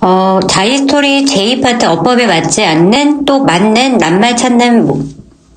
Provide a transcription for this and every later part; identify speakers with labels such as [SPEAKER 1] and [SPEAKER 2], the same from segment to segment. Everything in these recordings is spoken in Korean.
[SPEAKER 1] 어, 자이스토리 제2파트 어법에 맞지 않는 또 맞는 낱말 찾는 무-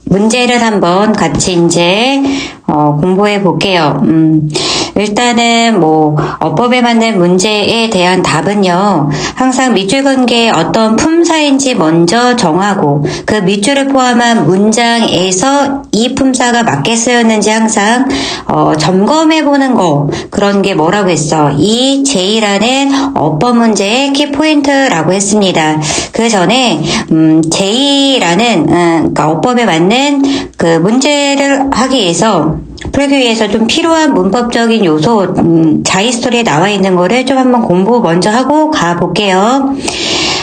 [SPEAKER 1] 문제를 한번 같이 이제 어, 공부해 볼게요. 음, 일단은 뭐 어법에 맞는 문제에 대한 답은요. 항상 밑줄 관계의 어떤 품사인지 먼저 정하고 그 밑줄을 포함한 문장에서 이 품사가 맞게 쓰였는지 항상 어, 점검해 보는 거 그런 게 뭐라고 했어? 이 제2라는 어법 문제의 키포인트라고 했습니다. 그 전에 음, 제2라는 그러니까 어법에 맞는 그 문제를 하기 위해서 풀기 위해서 좀 필요한 문법적인 요소 음, 자이스토리에 나와 있는 거를 좀 한번 공부 먼저 하고 가 볼게요.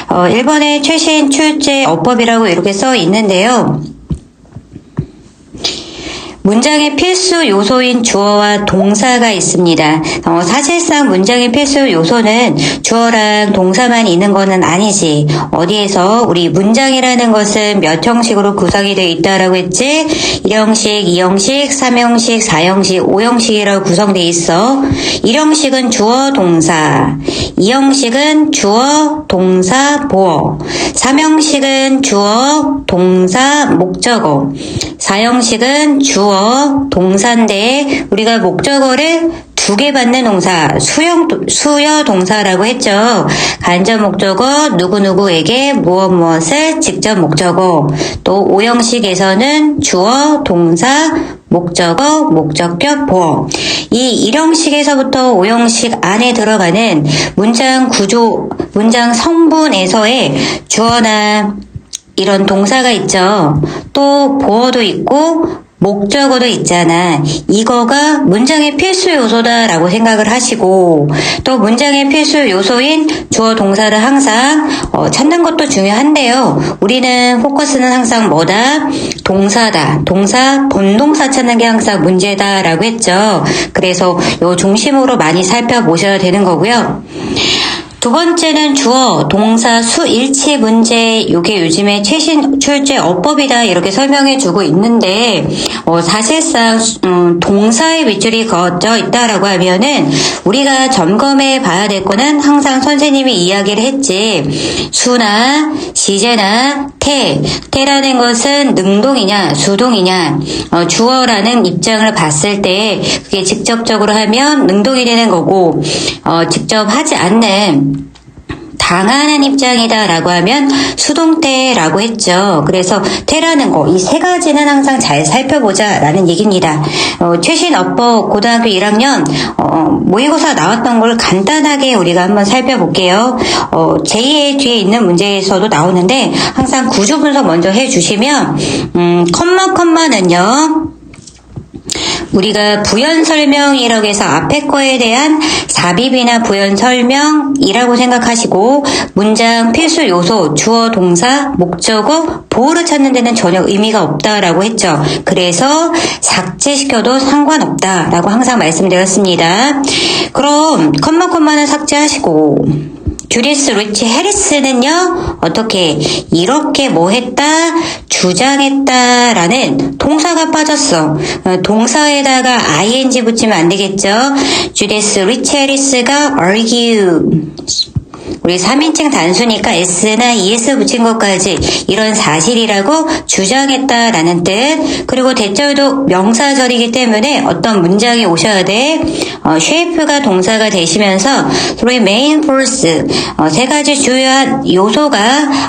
[SPEAKER 1] 어, 1번에 최신 출제 어법이라고 이렇게 써 있는데요. 문장의 필수 요소인 주어와 동사가 있습니다. 어, 사실상 문장의 필수 요소는 주어랑 동사만 있는 것은 아니지. 어디에서 우리 문장이라는 것은 몇 형식으로 구성이 되어 있다라고 했지? 1형식, 2형식, 3형식, 4형식, 5형식이라고 구성되어 있어. 1형식은 주어, 동사. 2형식은 주어, 동사, 보어. 3형식은 주어, 동사, 목적어. 4형식은 주어, 동사인데 우리가 목적어를 두 개 받는 동사, 수형, 수여 동사라고 했죠. 간접 목적어, 누구누구에게 무엇 무엇을 직접 목적어. 또 5형식에서는 주어, 동사, 목적어, 목적격, 보어. 이 1형식에서부터 5형식 안에 들어가는 문장 구조, 문장 성분에서의 주어나 이런 동사가 있죠. 또 보어도 있고 목적어도 있잖아. 이거가 문장의 필수 요소다라고 생각을 하시고 또 문장의 필수 요소인 주어 동사를 항상 어, 찾는 것도 중요한데요. 우리는 포커스는 항상 뭐다? 동사다. 동사 본동사 찾는 게 항상 문제다라고 했죠. 그래서 요 중심으로 많이 살펴보셔야 되는 거고요. 두 번째는 주어, 동사, 수, 일치 문제. 이게 요즘에 최신 출제 어법이다 이렇게 설명해 주고 있는데 어, 사실상 음, 동사의 밑줄이 그어져 있다라고 하면은 우리가 점검해 봐야 될 거는 항상 선생님이 이야기를 했지. 수나 시제나 태. 태라는 것은 능동이냐 수동이냐 어, 주어라는 입장을 봤을 때 그게 직접적으로 하면 능동이 되는 거고 어, 직접 하지 않는 당하는 입장이다라고 하면 수동태라고 했죠. 그래서 태라는 거, 이 세 가지는 항상 잘 살펴보자라는 얘기입니다. 어, 최신 어법 고등학교 1학년 어, 모의고사 나왔던 걸 간단하게 우리가 한번 살펴볼게요. 어, 제2의 뒤에 있는 문제에서도 나오는데 항상 구조 분석 먼저 해주시면 음, 컴마 컴마는요. 우리가 부연 설명이라고 해서 앞에 거에 대한 삽입이나 부연 설명이라고 생각하시고 문장 필수 요소 주어 동사 목적어 보호를 찾는 데는 전혀 의미가 없다라고 했죠. 그래서 삭제시켜도 상관없다라고 항상 말씀드렸습니다. 그럼 컴마 컴마는 삭제하시고 주리스 리치 해리스는요, 어떻게, 이렇게 뭐 했다, 주장했다 라는 동사가 빠졌어. 어, 동사에다가 ing 붙이면 안 되겠죠? 주리스 리치 해리스가 argue. 우리 3인칭 단수니까 s나 es 붙인 것까지 이런 사실이라고 주장했다라는 뜻. 그리고 대절도 명사절이기 때문에 어떤 문장이 오셔야 돼. 어, shape가 동사가 되시면서 three main force 어, 세 가지 주요한 요소가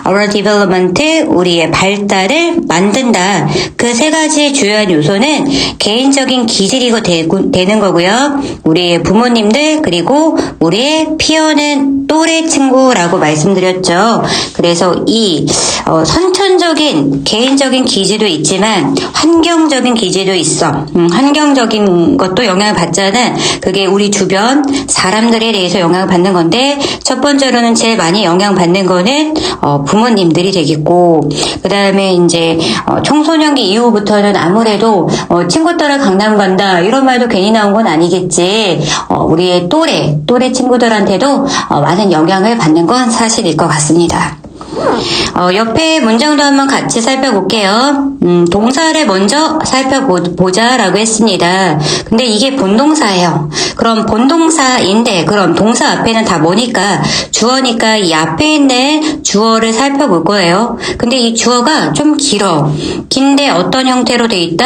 [SPEAKER 1] our development 우리의 발달을 만든다. 그 세 가지 주요한 요소는 개인적인 기질이고 되고, 되는 거고요. 우리의 부모님들 그리고 우리의 피어는 또래 친구라고 말씀드렸죠. 그래서 이 어, 선천 적인 개인적인 기질도 있지만 환경적인 기질도 있어. 음, 환경적인 것도 영향을 받잖아. 그게 우리 주변 사람들에 대해서 영향을 받는 건데 첫 번째로는 제일 많이 영향 받는 거는 어, 부모님들이 되겠고 그 다음에 이제 어, 청소년기 이후부터는 아무래도 어, 친구 따라 강남 간다 이런 말도 괜히 나온 건 아니겠지. 어, 우리의 또래 또래 친구들한테도 어, 많은 영향을 받는 건 사실일 것 같습니다. 어, 옆에 문장도 한번 같이 살펴볼게요. 음, 동사를 먼저 살펴보자라고 했습니다. 근데 이게 본동사예요. 그럼 본동사인데 그럼 동사 앞에는 다 뭐니까 주어니까 이 앞에 있는 주어를 살펴볼 거예요. 근데 이 주어가 좀 길어. 긴데 어떤 형태로 돼 있다?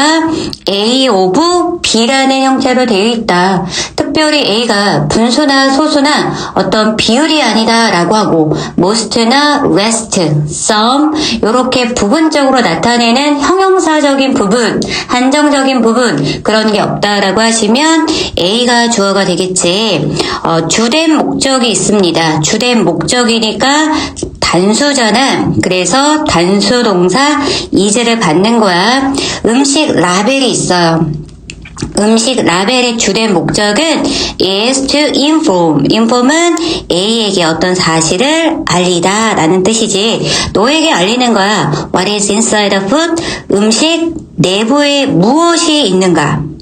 [SPEAKER 1] A of B라는 형태로 되어 있다. 특별히 A가 분수나 소수나 어떤 비율이 아니다라고 하고 most나 rest, some 이렇게 부분적으로 나타내는 형용사적인 부분, 한정적인 부분 그런 게 없다라고 하시면 A가 주어가 되겠지. 어, 주된 목적이 있습니다. 주된 목적이니까 단수잖아. 그래서 단수 동사 이제를 받는 거야. 음식 라벨이 있어요. 음식 라벨의 주된 목적은 is to inform. inform은 A에게 어떤 사실을 알리다 라는 뜻이지. 너에게 알리는 거야. What is inside the food? 음식 내부에 무엇이 있는가?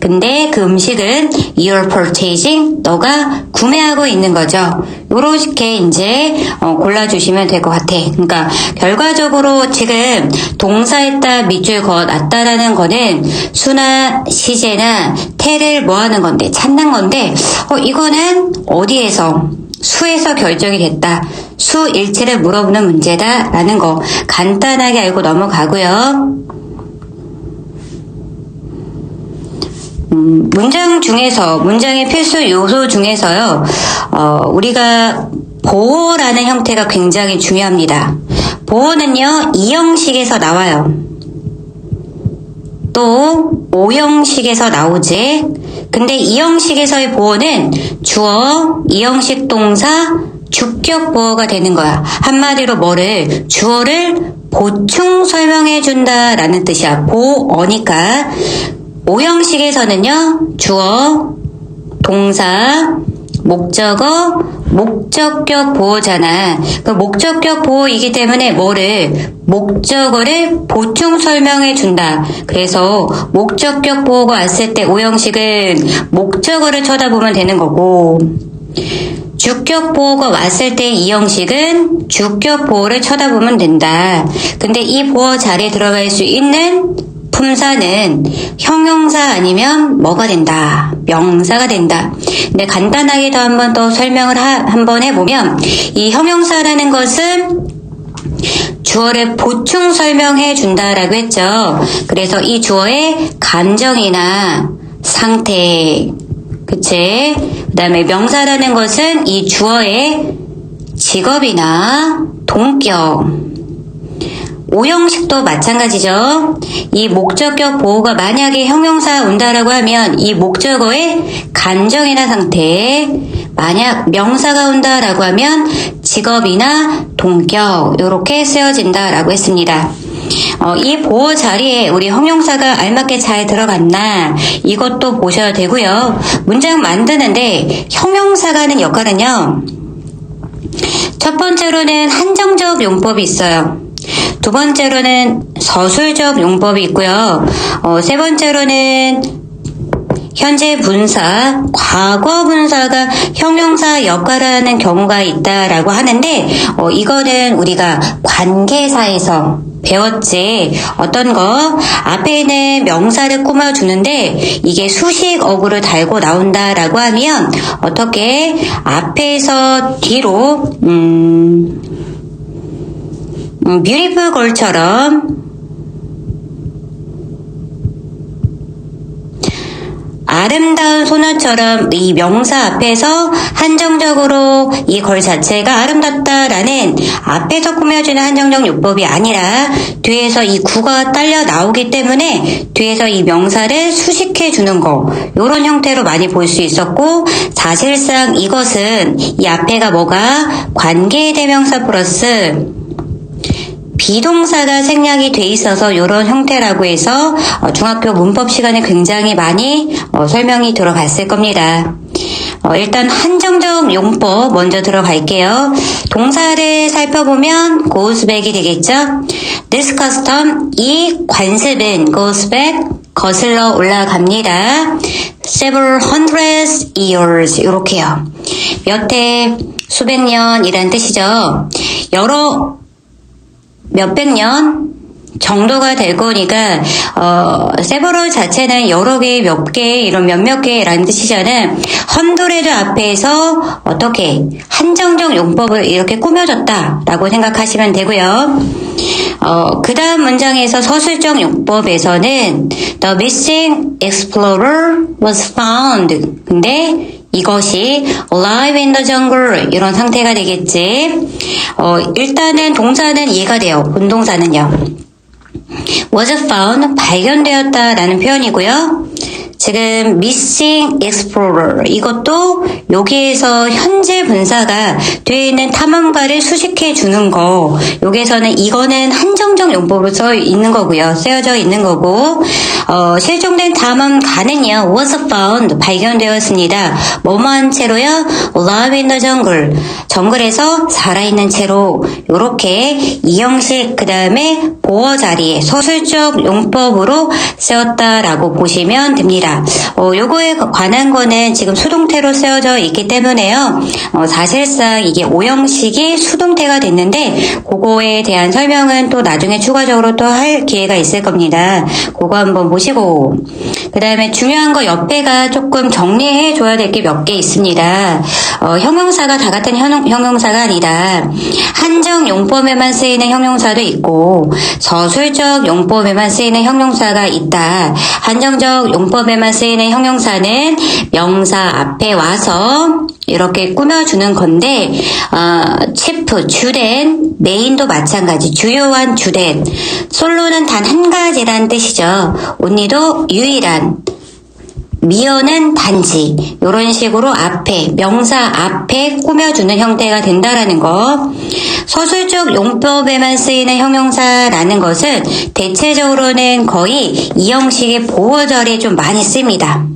[SPEAKER 1] 근데 그 음식은 you're purchasing 너가 구매하고 있는 거죠. 요렇게 이제 어, 골라주시면 될 것 같아. 그러니까 결과적으로 지금 동사했다 밑줄 그어놨다라는 거는 수나 시제나 태를 뭐 하는 건데 찾는 건데 어, 이거는 어디에서 수에서 결정이 됐다. 수 일체를 물어보는 문제다라는 거 간단하게 알고 넘어가고요. 음, 문장 중에서 문장의 필수 요소 중에서요. 어, 우리가 보호라는 형태가 굉장히 중요합니다. 보호는요 이 형식에서 나와요. 또 오형식에서 나오지. 근데 이 형식에서의 보호는 주어, 이형식 동사, 주격 보호가 되는 거야. 한마디로 뭐를 주어를 보충 설명해 준다라는 뜻이야. 보어니까 오형식에서는요, 주어, 동사, 목적어, 목적격 보호잖아. 그 목적격 보호이기 때문에 뭐를, 목적어를 보충 설명해 준다. 그래서 목적격 보호가 왔을 때 오형식은 목적어를 쳐다보면 되는 거고, 주격 보호가 왔을 때 이 형식은 주격 보호를 쳐다보면 된다. 근데 이 보호 자리에 들어갈 수 있는 품사는 형용사 아니면 뭐가 된다? 명사가 된다. 근데 간단하게 더 한번 더 설명을 하, 한번 해보면 이 형용사라는 것은 주어를 보충 설명해 준다라고 했죠. 그래서 이 주어의 감정이나 상태, 그치? 그 다음에 명사라는 것은 이 주어의 직업이나 동격, 오형식도 마찬가지죠. 이 목적격 보호가 만약에 형용사 온다라고 하면 이 목적어의 감정이나 상태, 만약 명사가 온다라고 하면 직업이나 동격 이렇게 쓰여진다라고 했습니다. 어, 이 보호 자리에 우리 형용사가 알맞게 잘 들어갔나 이것도 보셔야 되고요. 문장 만드는데 형용사가 하는 역할은요. 첫 번째로는 한정적 용법이 있어요. 두 번째로는 서술적 용법이 있고요. 어, 세 번째로는 현재 분사, 과거 분사가 형용사 역할을 하는 경우가 있다라고 하는데 어, 이거는 우리가 관계사에서 배웠지. 어떤 거? 앞에는 명사를 꾸며주는데 이게 수식 어구를 달고 나온다라고 하면 어떻게? 앞에서 뒤로 음 음, 뷰티풀 걸처럼. 아름다운 소녀처럼 이 명사 앞에서 한정적으로 이 걸 자체가 아름답다라는 앞에서 꾸며주는 한정적 요법이 아니라 뒤에서 이 구가 딸려 나오기 때문에 뒤에서 이 명사를 수식해 주는 거 이런 형태로 많이 볼 수 있었고 사실상 이것은 이 앞에가 뭐가 관계 대명사 플러스 비동사가 생략이 돼 있어서 이런 형태라고 해서 어, 중학교 문법 시간에 굉장히 많이 어, 설명이 들어갔을 겁니다. 어, 일단 한정적 용법 먼저 들어갈게요. 동사를 살펴보면 goes back이 되겠죠. This custom, 이 관습은 goes back, 거슬러 올라갑니다. Several hundred years 이렇게요. 몇 해, 수백 년이란 뜻이죠. 여러 몇백 년 정도가 될 거니까 어 세버럴 자체는 여러 개, 몇 개, 이런 몇몇 개라는 뜻이잖아요. 헌드레드 앞에서 어떻게 한정적 용법을 이렇게 꾸며줬다라고 생각하시면 되고요. 어, 그 다음 문장에서 서술적 용법에서는 The missing explorer was found. 근데 이것이 alive in the jungle 이런 상태가 되겠지. 어, 일단은 동사는 이해가 돼요. 본동사는요. was found 발견되었다 라는 표현이고요. 지금 missing explorer. 이것도 여기에서 현재 분사가 뒤에 있는 탐험가를 수식해 주는 거. 여기에서는 이거는 한정적 용법으로 써 있는 거고요. 쓰여져 있는 거고. 어, 실종된 탐험가는요. Was found. 발견되었습니다. 뭐뭐한 채로요. Alive in the jungle. 정글에서 살아있는 채로. 이렇게 이형식 그 다음에 보어 자리에 서술적 용법으로 쓰였다라고 보시면 됩 니다. 어, 요거에 관한 거는 지금 수동태로 쓰여져 있기 때문에요. 어, 사실상 이게 오형식이 수동태가 됐는데 그거에 대한 설명은 또 나중에 추가적으로 또 할 기회가 있을 겁니다. 그거 한번 보시고 그 다음에 중요한 거 옆에가 조금 정리해 줘야 될 게 몇 개 있습니다. 어, 형용사가 다 같은 형, 형용사가 아니라 한정 용법에만 쓰이는 형용사도 있고 서술적 용법에만 쓰이는 형용사가 있다. 한정적 용법에 만 쓰이는 형용사는 명사 앞에 와서 이렇게 꾸며주는 건데 어, 체프, 주된, 메인도 마찬가지 주요한 주된 솔로는 단 한 가지란 뜻이죠. 온니도 유일한 미어는 단지 이런 식으로 앞에 명사 앞에 꾸며주는 형태가 된다라는 거 서술적 용법에만 쓰이는 형용사라는 것은 대체적으로는 거의 이 형식의 보어절에 좀 많이 씁니다.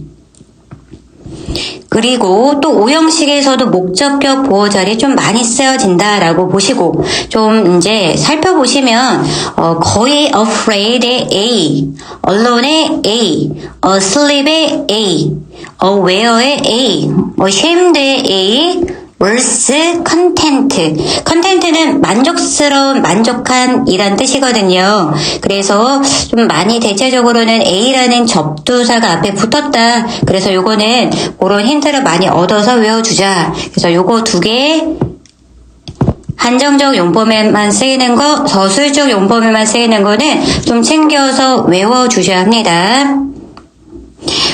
[SPEAKER 1] 그리고 또 오형식에서도 목적격 보호 자리 좀 많이 쓰여진다라고 보시고 좀 이제 살펴보시면 어, 거의 afraid의 A, alone의 A, asleep의 A, aware의 A, ashamed의 A, worth content. content는 만족스러운, 만족한 이란 뜻이거든요. 그래서 좀 많이 대체적으로는 A라는 접두사가 앞에 붙었다. 그래서 요거는 그런 힌트를 많이 얻어서 외워주자. 그래서 요거 두 개, 한정적 용법에만 쓰이는 거, 서술적 용법에만 쓰이는 거는 좀 챙겨서 외워주셔야 합니다.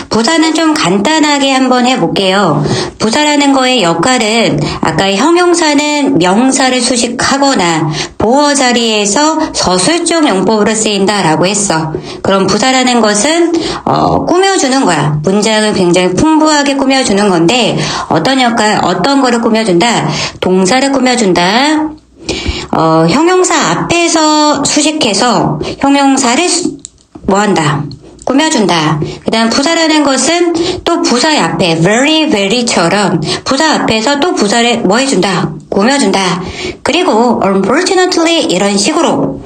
[SPEAKER 1] 부사는 좀 간단하게 한번 해볼게요. 부사라는 거의 역할은 아까 형용사는 명사를 수식하거나 보어 자리에서 서술적 용법으로 쓰인다라고 했어. 그럼 부사라는 것은 어, 꾸며주는 거야. 문장을 굉장히 풍부하게 꾸며주는 건데 어떤 역할, 어떤 거를 꾸며준다? 동사를 꾸며준다. 어, 형용사 앞에서 수식해서 형용사를 수- 뭐 한다? 꾸며준다. 그 다음 부사라는 것은 또 부사의 앞에 very very처럼 부사 앞에서 또 부사를 뭐 해준다? 꾸며준다. 그리고 unfortunately 이런 식으로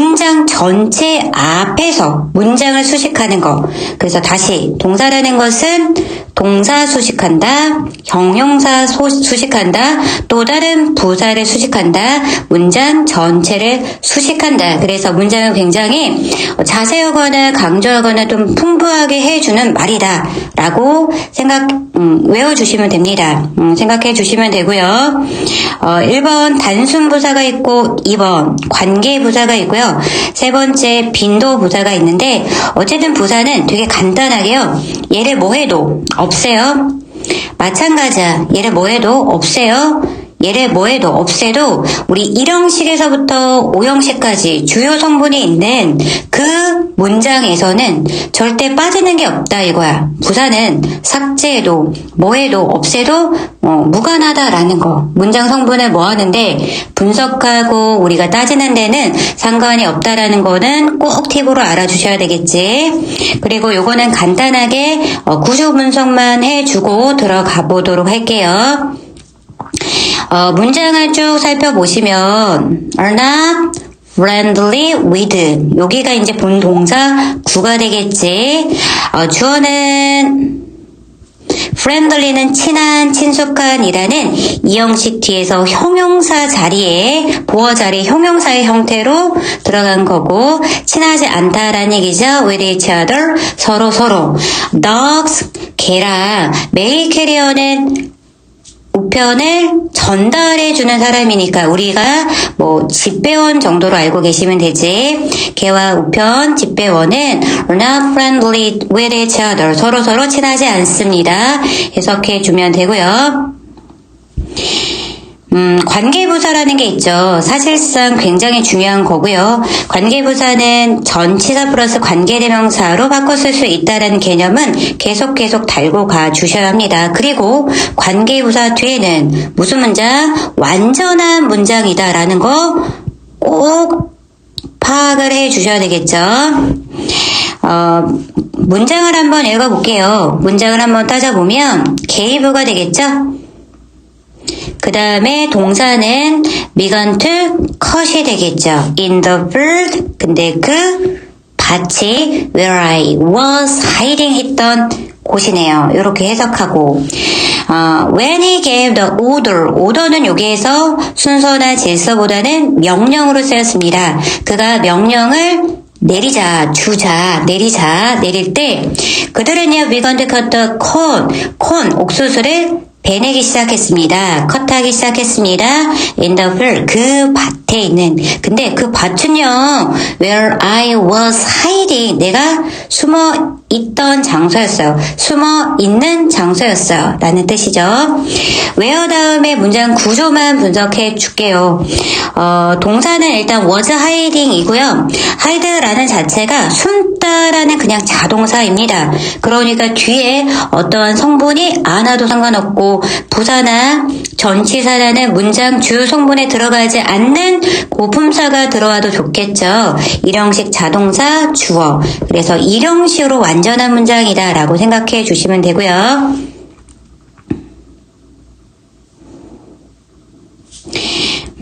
[SPEAKER 1] 문장 전체 앞에서 문장을 수식하는 거. 그래서 다시 동사라는 것은 동사 수식한다, 형용사 소- 수식한다, 또 다른 부사를 수식한다, 문장 전체를 수식한다. 그래서 문장을 굉장히 자세하거나 강조하거나 좀 풍부하게 해주는 말이다. 라고 생각, 음, 외워주시면 됩니다. 음, 생각해 주시면 되고요. 어, 1번 단순 부사가 있고 2번 관계 부사가 있고요. 세 번째 빈도 부사가 있는데 어쨌든 부사는 되게 간단하게요. 얘를 뭐 해도 없애요. 마찬가지야. 얘를 뭐 해도 없애요. 얘를 뭐 해도 없애도 우리 1형식에서부터 5형식까지 주요 성분이 있는 그 문장에서는 절대 빠지는 게 없다 이거야. 부사는 삭제해도 뭐해도 없애도 어, 무관하다라는 거. 문장 성분을 뭐 하는데 분석하고 우리가 따지는 데는 상관이 없다라는 거는 꼭 팁으로 알아주셔야 되겠지. 그리고 요거는 간단하게 어, 구조 분석만 해주고 들어가 보도록 할게요. 어, 문장을 쭉 살펴보시면 are not friendly with 여기가 이제 본 동사 구가 되겠지. 어, 주어는 friendly는 친한, 친숙한 이라는 이 형식 뒤에서 형용사 자리에 보어 자리 형용사의 형태로 들어간 거고 친하지 않다라는 얘기죠. with each other 서로 서로 dogs 개랑 메이 캐리어는 우편을 전달해 주는 사람이니까 우리가 뭐 집배원 정도로 알고 계시면 되지. 개와 우편 집배원은 are not friendly with each other. 서로 서로 친하지 않습니다. 해석해 주면 되고요. 음, 관계부사라는 게 있죠. 사실상 굉장히 중요한 거고요. 관계부사는 전치사 플러스 관계대명사로 쓸수 있다는 개념은 계속 계속 달고 가 주셔야 합니다. 그리고 관계부사 뒤에는 무슨 문장? 완전한 문장이다라는 거 꼭 파악을 해 주셔야 되겠죠. 어, 문장을 한번 읽어볼게요. 문장을 한번 따져보면 게이브가 되겠죠? 그 다음에 동사는 미건트 컷이 되겠죠. in the field. 근데 그 밭이 where I was hiding 했던 곳이네요. 이렇게 해석하고 어, when he gave the order, order는 여기에서 순서나 질서보다는 명령으로 쓰였습니다. 그가 명령을 내리자, 주자, 내리자, 내릴 때 그들은요, began to cut the corn, corn, 옥수수를 베내기 시작했습니다. 컷하기 시작했습니다. In the 그밭 에 있는. 근데 그 밭은요, where I was hiding. 내가 숨어 있던 장소였어요. 숨어 있는 장소였어요. 라는 뜻이죠. where 다음에 문장 구조만 분석해 줄게요. 어, 동사는 일단 was hiding 이고요. hide라는 자체가 숨다라는 그냥 자동사입니다. 그러니까 뒤에 어떠한 성분이 안 와도 상관없고 부사나 전치사라는 문장 주 성분에 들어가지 않는 고품사가 들어와도 좋겠죠. 일형식 자동사 주어. 그래서 일형식으로 완전한 문장이다 라고 생각해 주시면 되고요.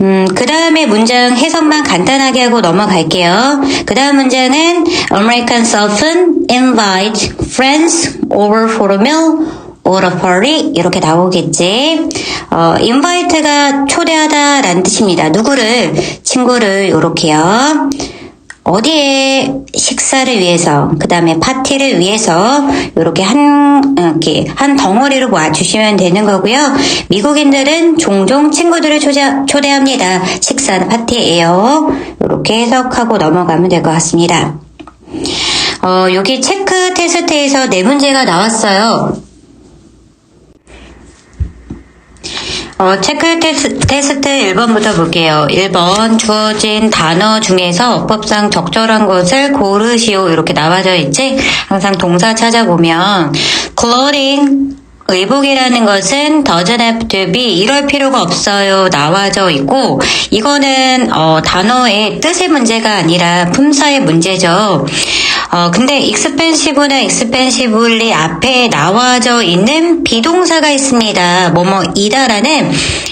[SPEAKER 1] 음, 그 다음에 문장 해석만 간단하게 하고 넘어갈게요. 그 다음 문장은 Americans often invite friends over for a meal or a party 이렇게 나오겠지. 어, invite가 초대하다 라는 뜻입니다. 누구를 친구를 이렇게요. 어디에 식사를 위해서, 그 다음에 파티를 위해서, 이렇게 한, 이렇게 한 덩어리로 모아주시면 되는 거고요. 미국인들은 종종 친구들을 초대, 초대합니다. 식사는 파티예요. 이렇게 해석하고 넘어가면 될 것 같습니다. 어, 여기 체크 테스트에서 네 문제가 나왔어요. 어, 체크 테스, 테스트 1번부터 볼게요. 1번 주어진 단어 중에서 어법상 적절한 것을 고르시오 이렇게 나와져 있지? 항상 동사 찾아보면 clothing 의복이라는 것은 doesn't have to be 이럴 필요가 없어요 나와져 있고 이거는 어, 단어의 뜻의 문제가 아니라 품사의 문제죠. 어, 근데 expensive나 expensively 앞에 나와져 있는 비동사가 있습니다. 뭐뭐 이다라는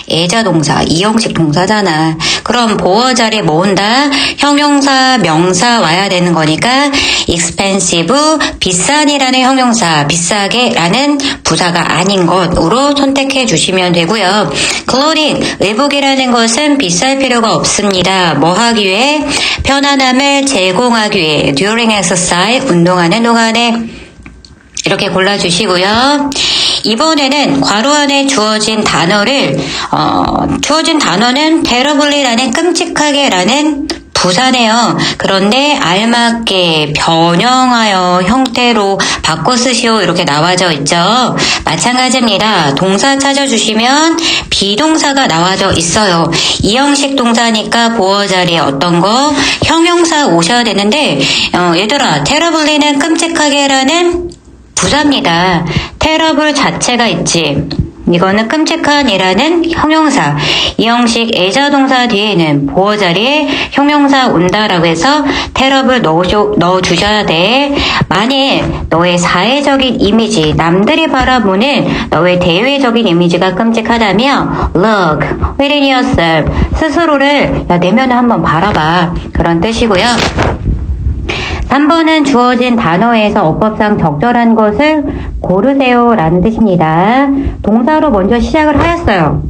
[SPEAKER 1] 애자동사, 이형식 동사잖아. 그럼 보어 자리에 모은다. 형용사, 명사 와야 되는 거니까 expensive, 비싼이라는 형용사, 비싸게라는 부사가 아닌 것으로 선택해 주시면 되고요. clothing, 의복이라는 것은 비쌀 필요가 없습니다. 뭐 하기 위해? 편안함을 제공하기 위해 during exercise, 운동하는 동안에 이렇게 골라주시고요. 이번에는 괄호 안에 주어진 단어를 어, 주어진 단어는 terribly라는 끔찍하게라는 부사네요. 그런데 알맞게 변형하여 형태로 바꿔 쓰시오 이렇게 나와져 있죠. 마찬가지입니다. 동사 찾아주시면 비동사가 나와져 있어요. 이 형식 동사니까 보어 자리에 어떤 거 형용사 오셔야 되는데 어, 얘들아 terribly는 끔찍하게라는 부사입니다. 테러블 자체가 있지. 이거는 끔찍한이라는 형용사. 이 형식 애자 동사 뒤에는 보어 자리에 형용사 온다라고 해서 테러블 넣어주셔야 돼. 만일 너의 사회적인 이미지, 남들이 바라보는 너의 대외적인 이미지가 끔찍하다면 look within yourself 스스로를 야, 내면을 한번 바라봐. 그런 뜻이고요. 3번은 주어진 단어에서 어법상 적절한 것을 고르세요 라는 뜻입니다. 동사로 먼저 시작을 하였어요.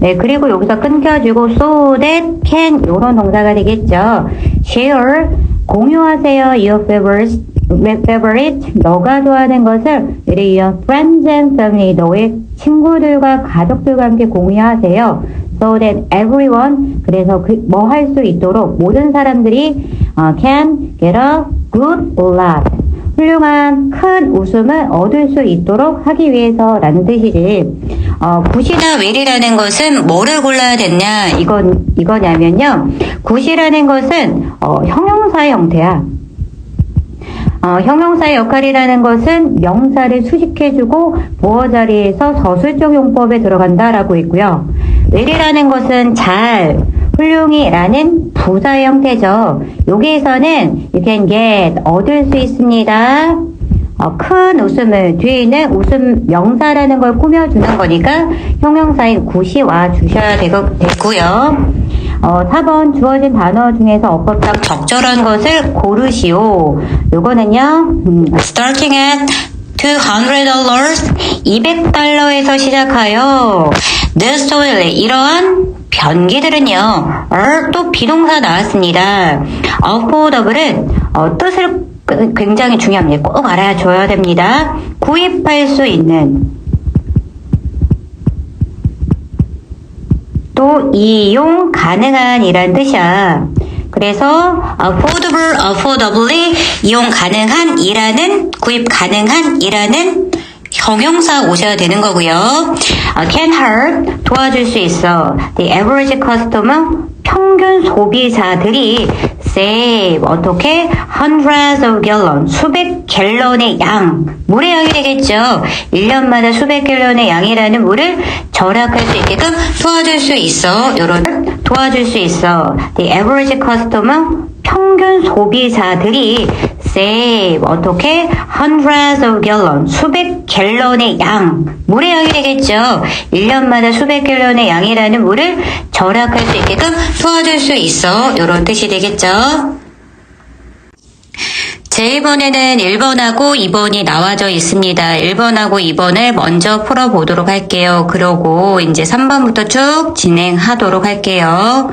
[SPEAKER 1] 네, 그리고 여기서 끊겨지고 so that can 요런 동사가 되겠죠. share 공유하세요 your favorites favorite 너가 좋아하는 것을 your friends and family 너의 친구들과 가족들과 함께 공유하세요. So that everyone 그래서 그, 뭐할 수 있도록 모든 사람들이 어, can get a good laugh 훌륭한 큰 웃음을 얻을 수 있도록 하기 위해서라는 뜻이지. 어, 굿이나 웰이라는 것은 뭐를 골라야 됐냐 이건 이거냐면요. 굿이라는 것은 어, 형용사의 형태야. 어, 형용사의 역할이라는 것은 명사를 수식해주고 보어 자리에서 서술적 용법에 들어간다라고 있고요. 웰이라는 것은 잘, 훌륭히라는 부사의 형태죠. 여기에서는 you can get 얻을 수 있습니다. 어, 큰 웃음을 뒤에 있는 웃음 명사라는 걸 꾸며주는 거니까 형용사인 굿이 와 주셔야 되고, 되고요. 어, 4번 주어진 단어 중에서 어법상 적절한 것을 고르시오. 요거는요, 음, starting at $200, 200달러에서 시작하여 this 이러한 변기들은요, are 또 비동사 나왔습니다. affordable은 어, 뜻을 그- 굉장히 중요합니다. 꼭 알아줘야 됩니다. 구입할 수 있는 또 이용 가능한 이란 뜻이야. 그래서 affordable, affordably 이용 가능한 이라는 구입 가능한 이라는 형용사 오셔야 되는 거고요. 어, can help 도와줄 수 있어. The average customer 평균 소비자들이 save 어떻게 hundreds of gallon 수백 갤런의 양 물의 양이 되겠죠. 1년마다 수백 갤런의 양이라는 물을 절약할 수 있게끔 도와줄 수 있어. 요런 도와줄 수 있어. The average customer 평균 소비자들이 save 어떻게 hundreds of gallon 수백 갤런의 양 물의 양이 되겠죠. 1년마다 수백 갤런의 양이라는 물을 절약할 수 있게끔 도와줄 수 있어. 요런 뜻이 되겠죠. 제 1번에는 1번하고 2번이 나와져 있습니다. 1번하고 2번을 먼저 풀어보도록 할게요. 그러고 이제 3번부터 쭉 진행하도록 할게요.